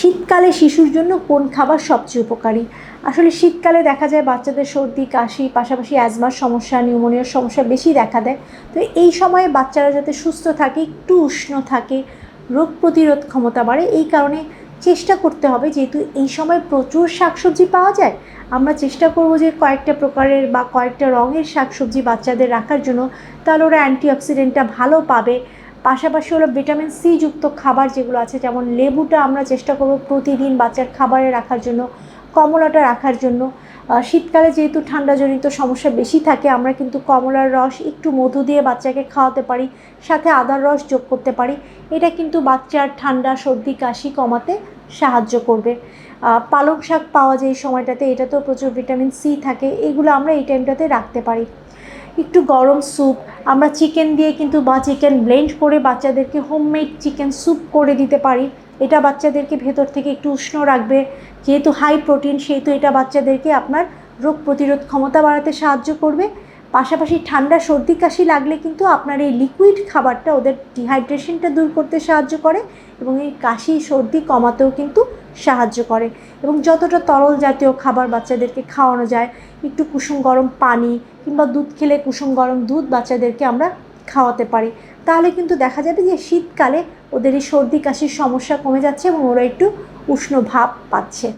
শীতকালে শিশুর জন্য কোন খাবার সবচেয়ে উপকারী? আসলে শীতকালে দেখা যায় বাচ্চাদের সর্দি, কাশি, পাশাপাশি অ্যাজমার সমস্যা, নিউমোনিয়ার সমস্যা বেশি দেখা দেয়। তো এই সময়ে বাচ্চারা যাতে সুস্থ থাকে, একটু উষ্ণ থাকে, রোগ প্রতিরোধ ক্ষমতা বাড়ে, এই কারণে চেষ্টা করতে হবে যেহেতু এই সময় প্রচুর শাকসবজি পাওয়া যায়। আমরা চেষ্টা করব যে কয়েকটা প্রকারের বা কয়েকটা রঙের শাকসবজি বাচ্চাদের রাখার জন্য। তাহলে ওরা অ্যান্টিঅক্সিডেন্টটা ভালো পাবে। পাশাপাশি হলো ভিটামিন সি যুক্ত খাবার যেগুলো আছে, যেমন লেবুটা আমরা চেষ্টা করব প্রতিদিন বাচ্চার খাবারে রাখার জন্য, কমলাটা রাখার জন্য। শীতকালে যেহেতু ঠান্ডাজনিত সমস্যা বেশি থাকে, আমরা কিন্তু কমলার রস একটু মধু দিয়ে বাচ্চাকে খাওয়াতে পারি, সাথে আদার রস যোগ করতে পারি। এটা কিন্তু বাচ্চার ঠান্ডা, সর্দি, কাশি কমাতে সাহায্য করবে। পালং শাক পাওয়া যায় এই সময়টাতে, এটাতেও প্রচুর ভিটামিন সি থাকে, এগুলো আমরা এই টাইমটাতে রাখতে পারি। একটু গরম স্যুপ আমরা চিকেন দিয়ে কিন্তু বা চিকেন ব্লেন্ড করে বাচ্চাদেরকে হোমমেড চিকেন স্যুপ করে দিতে পারি। এটা বাচ্চাদেরকে ভেতর থেকে একটু উষ্ণ রাখবে। যেহেতু হাই প্রোটিন সেহেতু এটা বাচ্চাদেরকে আপনার রোগ প্রতিরোধ ক্ষমতা বাড়াতে সাহায্য করবে। পাশাপাশি ঠান্ডা সর্দি কাশি লাগলে কিন্তু আপনার এই লিকুইড খাবারটা ওদের ডিহাইড্রেশনটা দূর করতে সাহায্য করে এবং এই কাশি, সর্দি কমাতেও কিন্তু সাহায্য করে। এবং যতটা তরল জাতীয় খাবার বাচ্চাদেরকে খাওয়ানো যায়, একটু কুসুম গরম পানি কিংবা দুধ খেলে কুসুম গরম দুধ বাচ্চাদেরকে আমরা খাওয়াতে পারি। তাহলে কিন্তু দেখা যাবে যে শীতকালে ওদের এই সর্দি কাশির সমস্যা কমে যাচ্ছে এবং ওরা একটু উষ্ণ ভাব পাচ্ছে।